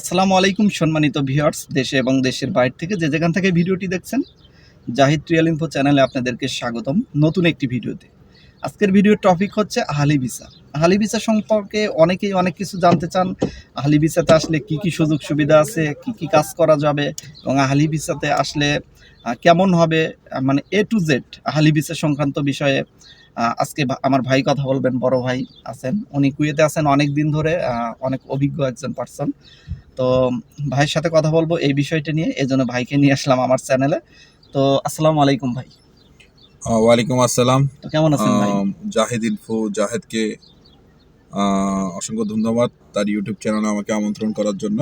আসসালামু আলাইকুম সম্মানিত ভিউয়ার্স, দেশে এবং দেশের বাইরে থেকে যে যেখান থেকে ভিডিওটি দেখছেন, জাহিদ ট্রিয়াল ইনফো চ্যানেলে আপনাদেরকে স্বাগতম নতুন একটি ভিডিওতে। আজকের ভিডিওর টপিক হচ্ছে আহালি ভিসা আহালি ভিসা সম্পর্কে অনেকেই অনেক কিছু জানতে চান। আহালি ভিসাতে আসলে কি কি সুযোগ সুবিধা আছে, কি কি কাজ করা যাবে এবং আহালি ভিসাতে আসলে কেমন হবে? মানে এ টু জেড আহালি ভিসা সংক্রান্ত বিষয়ে আজকে আমার ভাই কথা বলবেন, বড় ভাই আছেন। উনি কুয়েতে আছেন অনেক দিন ধরে অনেক অভিজ্ঞ একজন পার্সন তো ভাইয়ের সাথে কথা বলব এই বিষয়টা নিয়ে এই জন্য ভাইকে নিয়ে আসলাম আমার চ্যানেলে তো আসসালামু আলাইকুম ভাই। ওয়ালাইকুম আসসালাম। তো কেমন আছেন ভাই? জাহিদ ইনফো জাহেদকে অসংখ্য ধন্যবাদ তার ইউটিউব চ্যানেলে আমাকে আমন্ত্রণ করার জন্য।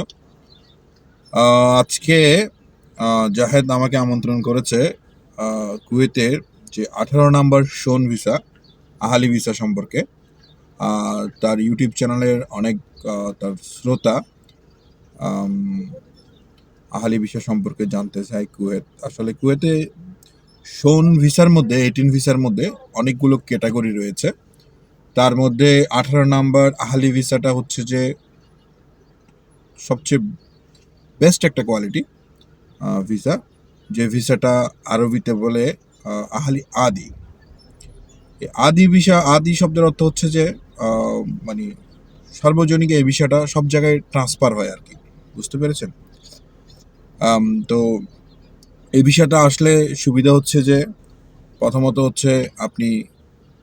আজকে জাহেদ আমাকে আমন্ত্রণ করেছে কুয়েতের যে আঠারো নম্বর শোন ভিসা আহালি ভিসা সম্পর্কে। তার ইউটিউব চ্যানেলের অনেক তার শ্রোতা আহালি ভিসা সম্পর্কে জানতে চাই কুয়েত। আসলে কুয়েতে শোন ভিসার মধ্যে এইটিন ভিসার মধ্যে অনেকগুলো ক্যাটাগরি রয়েছে। তার মধ্যে আঠারো নাম্বার আহালি ভিসাটা হচ্ছে যে সবচেয়ে বেস্ট একটা কোয়ালিটি ভিসা। যে ভিসাটা আরবিতে বলে আহালি আদি। আদি ভিসা, আদি শব্দের অর্থ হচ্ছে যে মানে সার্বজনিক এই বিষয়টা সব জায়গায় ট্রান্সফার হয় আর কি। বুঝতে পেরেছেন? তো এই বিষয়টা আসলে সুবিধা হচ্ছে যে প্রথমত হচ্ছে আপনি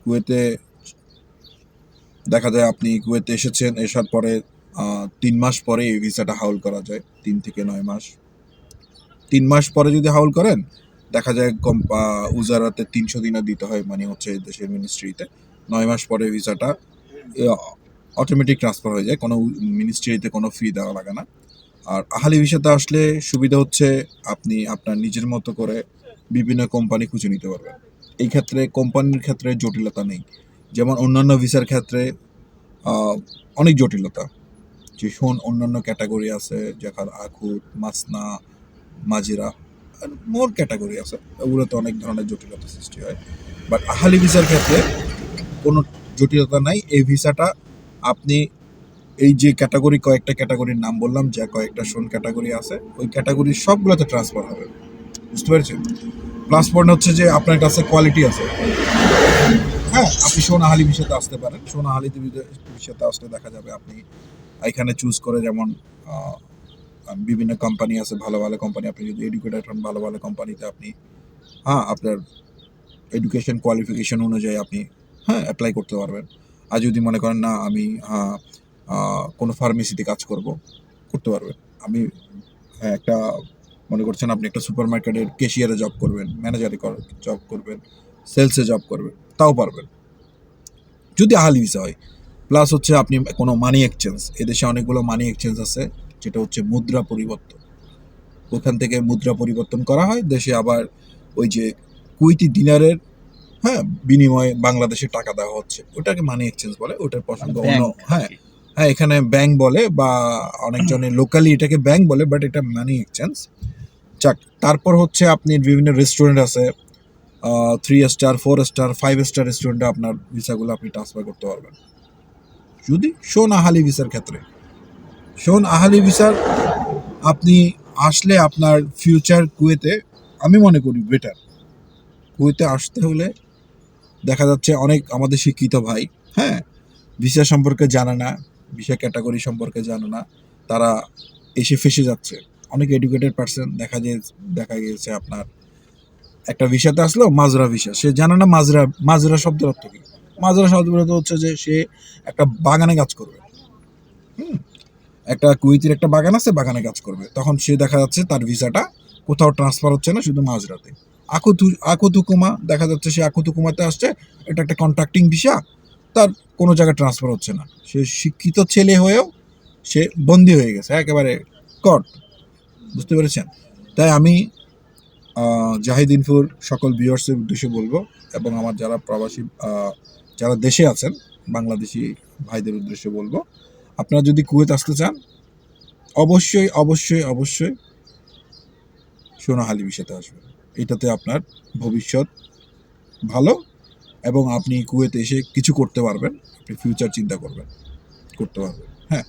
কুয়েতে দেখা যায় আপনি কুয়েতে এসেছেন, এসার পরে তিন মাস পরে এই ভিসাটা হাউল করা যায়, তিন থেকে নয় মাস। তিন মাস পরে যদি হাউল করেন, দেখা যায় কম উজারাতে তিনশো দিনও দিতে হয় মানে হচ্ছে দেশের মিনিস্ট্রিতে নয় মাস পরে ভিসাটা অটোমেটিক ট্রান্সফার হয়ে যায়, কোনো মিনিস্ট্রিতে কোনো ফি দেওয়া লাগে না। আর আহালি ভিসাতে আসলে সুবিধা হচ্ছে আপনি আপনার নিজের মতো করে বিভিন্ন কোম্পানি খুঁজে নিতে পারবেন। এই ক্ষেত্রে কোম্পানির ক্ষেত্রে জটিলতা নেই। যেমন অন্যান্য ভিসার ক্ষেত্রে অনেক জটিলতা। যে শোন, অন্যান্য ক্যাটাগরি আছে, যেখানে আখুত, মাসনা, মাজিরা মোর ক্যাটাগরি আছে। ওগুলোতে অনেক ধরনের জটিলতা সৃষ্টি হয়। বাট আহালি ভিসার ক্ষেত্রে কোনো জটিলতা নাই। এই ভিসাটা আপনি এই যে ক্যাটাগরি কয়েকটা ক্যাটাগরির নাম বললাম, যা কয়েকটা শোন ক্যাটাগরি আছে, ওই ক্যাটাগরির সবগুলোতে ট্রান্সফার হবে। বুঝতে পেরেছেন? প্লাস পয়েন্ট হচ্ছে যে আপনার কাছে কোয়ালিটি আছে। হ্যাঁ আপনি সোনাহালি বিষয়তে আসতে পারেন। সোনাহালি বিষয়তে আসলে দেখা যাবে আপনি এখানে চুজ করে যেমন বিভিন্ন কোম্পানি আছে, ভালো ভালো কোম্পানি আপনি যদি এডুকেটেড হন, ভালো ভালো কোম্পানিতে আপনি হ্যাঁ আপনার এডুকেশন কোয়ালিফিকেশন অনুযায়ী আপনি হ্যাঁ অ্যাপ্লাই করতে পারবেন। আর যদি মনে করেন, না, আমি কোনো ফার্মেসিতে কাজ করব করতে পারবেন আমি হ্যাঁ, একটা মনে করছেন আপনি একটা সুপার মার্কেটের কেশিয়ারে জব করবেন ম্যানেজারে জব করবেন সেলসে জব করবেন তাও পারবেন। যদি আহালি ভিসা হয় প্লাস হচ্ছে আপনি কোনো মানি এক্সচেঞ্জ এদেশে অনেকগুলো মানি এক্সচেঞ্জ আছে যেটা হচ্ছে মুদ্রা পরিবর্তন। ওখান থেকে মুদ্রা পরিবর্তন করা হয় দেশে আবার ওই যে কুইতি দিনারের হ্যাঁ বিনিময়ে বাংলাদেশে টাকা দেওয়া হচ্ছে। ওটাকে মানি এক্সচেঞ্জ বলে ওটার প্রসঙ্গ অন্য হ্যাঁ হ্যাঁ এখানে ব্যাংক বলে বা অনেকজনে লোকালি এটাকে ব্যাংক বলে বাট এটা মানি এক্সচেঞ্জ যাক তারপর হচ্ছে আপনি বিভিন্ন রেস্টুরেন্ট আছে three star four star five star রেস্টুরেন্টে আপনার ভিসাগুলো আপনি ট্রান্সফার করতে পারবেন। যদি শোন আহালি ভিসার ক্ষেত্রে শোন আহালি ভিসার আপনি আসলে আপনার ফিউচার কুয়েতে আমি মনে করি বেটার কুয়েতে আসতে হলে দেখা যাচ্ছে অনেক আমাদের শিক্ষিত ভাই হ্যাঁ ভিসা সম্পর্কে জানে না ভিসা ক্যাটাগরি সম্পর্কে জানে না। তারা এসে ফেসে যাচ্ছে। অনেক এডুকেটেড পার্সন দেখা যায়, দেখা গিয়েছে আপনার। একটা ভিসাতে আসলো, মাজরা ভিসা। সে জানে না মাজরা মাজরা শব্দের অর্থ কি? মাজরা শব্দের অর্থ হচ্ছে যে সে একটা বাগানে কাজ করবে। হুম? একটা কুইতির একটা বাগান আছে, বাগানে কাজ করবে। তখন সে দেখা যাচ্ছে তার ভিসাটা কোথাও ট্রান্সফার হচ্ছে না, শুধু মাজরাতে। আকুতু আকুতুকুমা দেখা যাচ্ছে সে আকুতুকুমাতে আসছে। এটা একটা কন্ট্রাক্টিং ভিসা। তার কোনো জায়গায় ট্রান্সফার হচ্ছে না। সে শিক্ষিত ছেলে হয়েও সে বন্দি হয়ে গেছে একেবারে কট বুঝতে পেরেছেন? তাই আমি আহ, জাহিদ ইনফুর সকল ভিউয়ার্সের উদ্দেশ্যে বলব এবং আমার যারা প্রবাসী যারা দেশে আছেন বাংলাদেশি ভাইদের উদ্দেশ্যে বলব আপনারা যদি কুয়েত আসতে চান অবশ্যই অবশ্যই অবশ্যই সোনাহালি বিষয়তে আসবেন। এটাতে আপনার ভবিষ্যৎ ভালো এবং আপনি কুয়েতে এসে কিছু করতে পারবেন। আপনি ফিউচার চিন্তা করবেন, করতে পারবেন হ্যাঁ।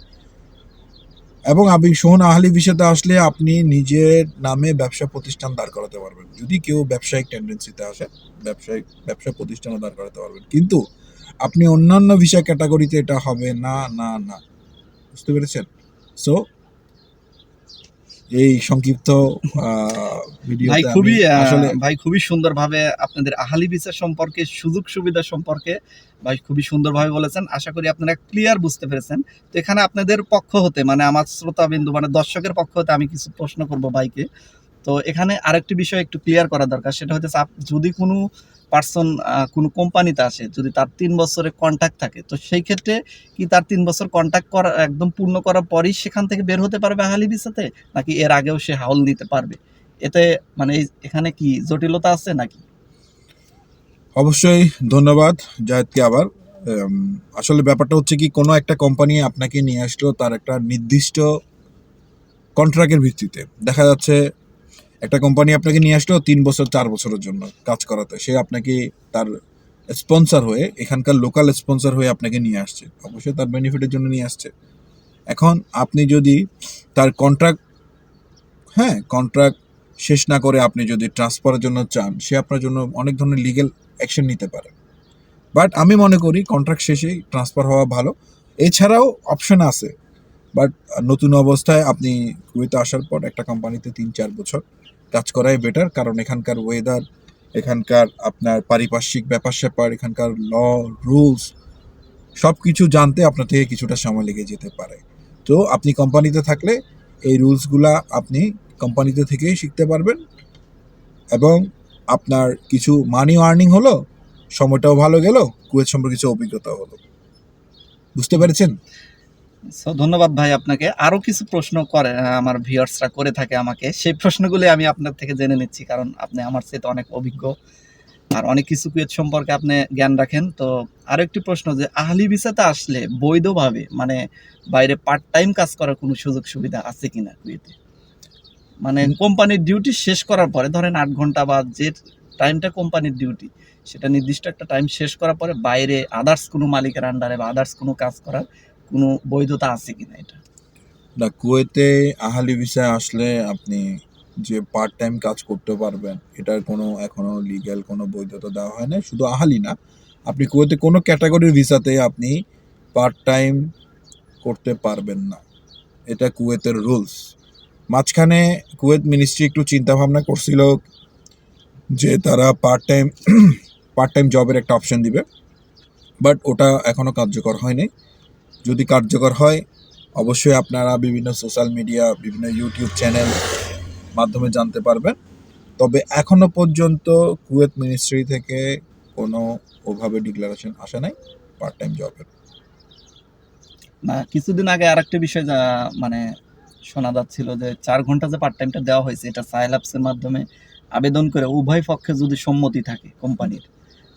এবং আপনি সোহন আহলি ভিসাতে আসলে আপনি নিজের নামে ব্যবসা প্রতিষ্ঠান দাঁড় করাতে পারবেন। যদি কেউ ব্যবসায়িক টেন্ডেন্সিতে আসে, ব্যবসায়িক, ব্যবসা প্রতিষ্ঠানও দাঁড় করাতে পারবেন। কিন্তু আপনি অন্যান্য ভিসা ক্যাটাগরিতে এটা হবে না না না। বুঝতে পেরেছেন? সো এই সংক্ষিপ্ত ভাই খুবই ভাই খুবই সুন্দরভাবে আপনাদের আহালি বিচার সম্পর্কে সুযোগ সুবিধা সম্পর্কে ভাই খুবই সুন্দরভাবে বলেছেন। আশা করি আপনারা ক্লিয়ার বুঝতে পেরেছেন। তো এখানে আপনাদের পক্ষ হতে মানে আমার শ্রোতা বিন্দু মানে দর্শকের পক্ষ হতে আমি কিছু প্রশ্ন করব ভাইকে। তো এখানে আরেকটি বিষয় একটু ক্লিয়ার করা দরকার, সেটা হচ্ছে যদি কোনো পার্সন কোনো কোম্পানিতে আসে, যদি তার তিন বছরের কন্ট্যাক্ট থাকে, তো সেই ক্ষেত্রে কি তার তিন বছর কন্ট্যাক্ট করা, একদম পূর্ণ করার পরেই সেখান থেকে বের হতে পারবে আহালি ভিসাতে? নাকি এর আগেও সে হাউল দিতে পারবে? এতে মানে এখানে কি জটিলতা আছে নাকি? অবশ্যই ধন্যবাদ জাহেদকে আবার। আসলে ব্যাপারটা হচ্ছে কি, কোনো একটা কোম্পানি আপনাকে নিয়ে আসলো তার একটা নির্দিষ্ট কন্ট্রাক্টের ভিত্তিতে। দেখা যাচ্ছে একটা কোম্পানি আপনাকে নিয়ে আসলো তিন বছর, চার বছরের জন্য কাজ করাতে। সে আপনাকে তার স্পন্সর হয়ে, এখানকার লোকাল স্পন্সর হয়ে আপনাকে নিয়ে আসছে। অবশ্যই তার বেনিফিটের জন্য নিয়ে আসছে। এখন আপনি যদি তার কন্ট্রাক্ট হ্যাঁ কন্ট্রাক্ট শেষ না করে আপনি যদি ট্রান্সফারের জন্য চান, সে আপনার জন্য অনেক ধরনের লিগেল অ্যাকশন নিতে পারে। বাট আমি মনে করি কন্ট্রাক্ট শেষেই ট্রান্সফার হওয়া ভালো। এছাড়াও অপশন আছে। বাট নতুন অবস্থায় আপনি কুয়েতে আসার পর একটা কোম্পানিতে তিন, চার বছর কাজ করাই বেটার কারণ এখানকার ওয়েদার এখানকার আপনার পারিপার্শ্বিক ব্যাপার স্যাপার, এখানকার ল রুলস সব কিছু জানতে আপনার থেকে কিছুটা সময় লেগে যেতে পারে। তো আপনি কোম্পানিতে থাকলে এই রুলসগুলা আপনি কোম্পানিতে থেকেই শিখতে পারবেন এবং আপনার কিছু মানি আর্নিং হলো, সময়টাও ভালো গেল, কুয়েত সম্পর্কে কিছু অভিজ্ঞতা হলো। বুঝতে পেরেছেন? সো ধন্যবাদ ভাই আপনাকে। আরও কিছু প্রশ্ন করে আমার ভিউয়ার্সরা করে থাকে আমাকে। সেই প্রশ্নগুলি আমি আপনার থেকে জেনে নিচ্ছি, কারণ আপনি আমার চেয়ে অনেক অভিজ্ঞ। আর অনেক কিছু কুয়েত সম্পর্কে আপনি জ্ঞান রাখেন। তো আরও একটি প্রশ্ন যে, আহলি ভিসাতে আসলে বৈধভাবে মানে বাইরে পার্ট টাইম কাজ করার কোনো সুযোগ সুবিধা আছে কিনা কুয়েতে? মানে কোম্পানির ডিউটি শেষ করার পরে, ধরেন আট ঘণ্টা বা যে টাইমটা কোম্পানির ডিউটি সেটা নির্দিষ্ট একটা টাইম শেষ করার পরে বাইরে আদার্স কোনো মালিকের আন্ডারে বা আদার্স কোনো কাজ করার কোনো বৈধতা আছে কিনা এটা? না, কুয়েতে আহালি ভিসায় আসলে আপনি যে পার্ট টাইম কাজ করতে পারবেন, এটার কোনো এখনও লিগ্যাল কোনো বৈধতা দেওয়া হয় না শুধু আহালি না, আপনি কুয়েতে কোনো ক্যাটাগরির ভিসাতে আপনি পার্ট টাইম করতে পারবেন না। এটা কুয়েতের রুলস মাঝখানে কুয়েত মিনিস্ট্রি একটু চিন্তা ভাবনা করছিল যে তারা পার্ট টাইম পার্ট টাইম জবের একটা অপশন দিবে বাট ওটা এখনও কার্যকর হয়নি। যদি কার্যকর হয়, অবশ্যই আপনারা বিভিন্ন সোশ্যাল মিডিয়া বিভিন্ন ইউটিউব চ্যানেল মাধ্যমে জানতে পারবেন। তবে এখনও পর্যন্ত কুয়েত মিনিস্ট্রি থেকে কোনো ওভাবে ডিক্লারেশন আসে নাই পার্ট টাইম জবের না, কিছুদিন আগে আরেকটা বিষয় যা মানে শোনা যাচ্ছিল যে চার ঘণ্টা যে পার্ট টাইমটা দেওয়া হয়েছে, এটা সাইল অ্যাপসের মাধ্যমে আবেদন করে উভয় পক্ষে যদি সম্মতি থাকে কোম্পানির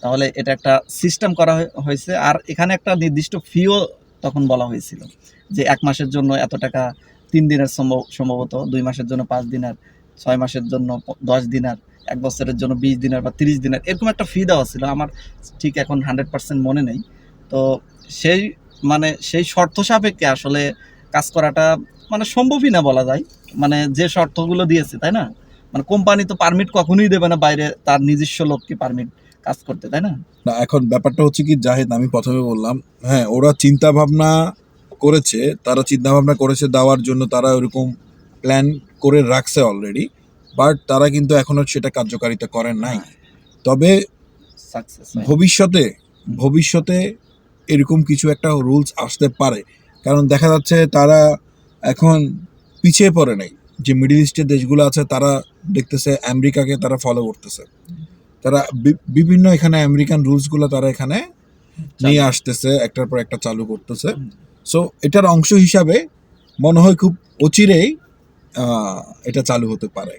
তাহলে এটা একটা সিস্টেম করা হয়ে- হয়েছে। আর এখানে একটা নির্দিষ্ট ফিও তখন বলা হয়েছিল যে এক মাসের জন্য এত টাকা তিন দিনের সম্ভব- সম্ভবত দুই মাসের জন্য পাঁচ দিনের, ছয় মাসের জন্য দশ দিনের, এক বছরের জন্য বিশ দিনের বা তিরিশ দিনের, এরকম একটা ফি দেওয়া ছিল। আমার ঠিক এখন হান্ড্রেড পার্সেন্ট মনে নেই। তো সেই মানে সেই শর্ত সাপেক্ষে আসলে কাজ করাটা মানে সম্ভবই না বলা যায়। মানে যে শর্তগুলো দিয়েছে, তাই না? মানে কোম্পানি তো পারমিট কখনোই দেবে না বাইরে, তার নিজস্ব লোককে পারমিট কাজ করতে তাই না? না এখন ব্যাপারটা হচ্ছে কি জাহেদ আমি প্রথমে বললাম হ্যাঁ ওরা চিন্তা ভাবনা করেছে তারা চিন্তা ভাবনা করেছে দেওয়ার জন্য তারা ওরকম প্ল্যান করে রাখছে অলরেডি বাট তারা কিন্তু এখনও সেটা কার্যকারিতা করেন নাই। তবে ভবিষ্যতে ভবিষ্যতে এরকম কিছু একটা রুলস আসতে পারে। কারণ দেখা যাচ্ছে তারা এখন পিছিয়ে পড়ে নাই। যে মিডল ইস্টের দেশগুলো আছে তারা দেখতেছে আমেরিকাকে তারা ফলো করতেছে। তারা বিভিন্ন এখানে আমেরিকান রুলসগুলো তারা এখানে নিয়ে আসতেছে একটার পর একটা চালু করতেছে। সো এটার অংশ হিসাবে মনে হয় খুব অচিরেই এটা চালু হতে পারে।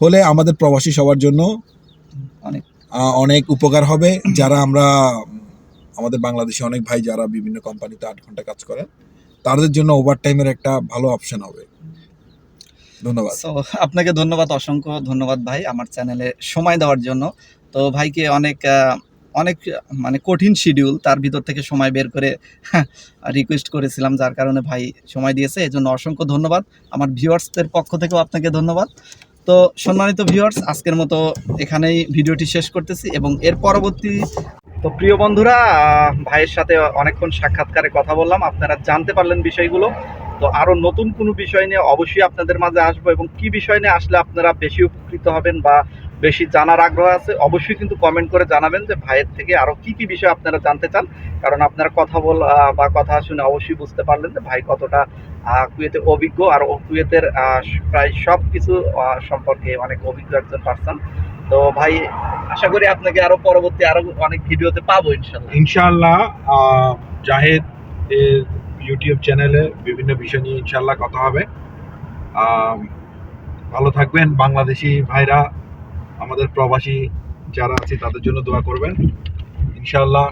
হলে আমাদের প্রবাসী সবার জন্য অনেক। অনেক উপকার হবে। যারা আমরা আমাদের বাংলাদেশে অনেক ভাই যারা বিভিন্ন কোম্পানিতে আট ঘণ্টা কাজ করেন তাদের জন্য ওভার টাইমের একটা ভালো অপশন হবে। ধন্যবাদ। আপনাকে ধন্যবাদ অসংখ্য ধন্যবাদ ভাই আমার চ্যানেলে সময় দেওয়ার জন্য। তো ভাইকে অনেক অনেক মানে কঠিন শিডিউল তার ভিতর থেকে সময় বের করে রিকোয়েস্ট করেছিলাম, যার কারণে ভাই সময় দিয়েছে এই জন্য অসংখ্য ধন্যবাদ। আমার ভিউয়ার্সদের পক্ষ থেকেও আপনাকে ধন্যবাদ। তো সম্মানিত ভিউয়ার্স, আজকের মতো এখানেই ভিডিওটি শেষ করতেছি এবং এর পরবর্তী, তো প্রিয় বন্ধুরা ভাইয়ের সাথে অনেকক্ষণ সাক্ষাৎকারে কথা বললাম। আপনারা জানতে পারলেন বিষয়গুলো। তো আরও নতুন কোনো বিষয় নিয়ে অবশ্যই আপনাদের মাঝে আসব এবং কি বিষয় নিয়ে আসলে আপনারা বেশি উপকৃত হবেন বা বেশি জানার আগ্রহ আছে অবশ্যই কিন্তু কমেন্ট করে জানাবেন যে ভাইয়ের থেকে আরও কি কি বিষয় আপনারা জানতে চান। কারণ আপনারা কথা বল বা কথা শুনে অবশ্যই বুঝতে পারলেন যে ভাই কতটা কুয়েতে অভিজ্ঞ আর কুয়েতের প্রায় সব কিছু সম্পর্কে অনেক অভিজ্ঞ একজন পার্সন তো ভাই আশা করি আপনাকে আরও পরবর্তী আরও অনেক ভিডিওতে পাবো ইনশাল্লাহ। ইনশাআল্লাহ আহ, জাহেদ ইউটিউব চ্যানেলে বিভিন্ন বিষয় নিয়ে ইনশাল্লাহ কথা হবে। ভালো থাকবেন, বাংলাদেশি ভাইরা, আমাদের প্রবাসী যারা আছে, তাদের জন্য দোয়া করবেন। ইনশাআল্লাহ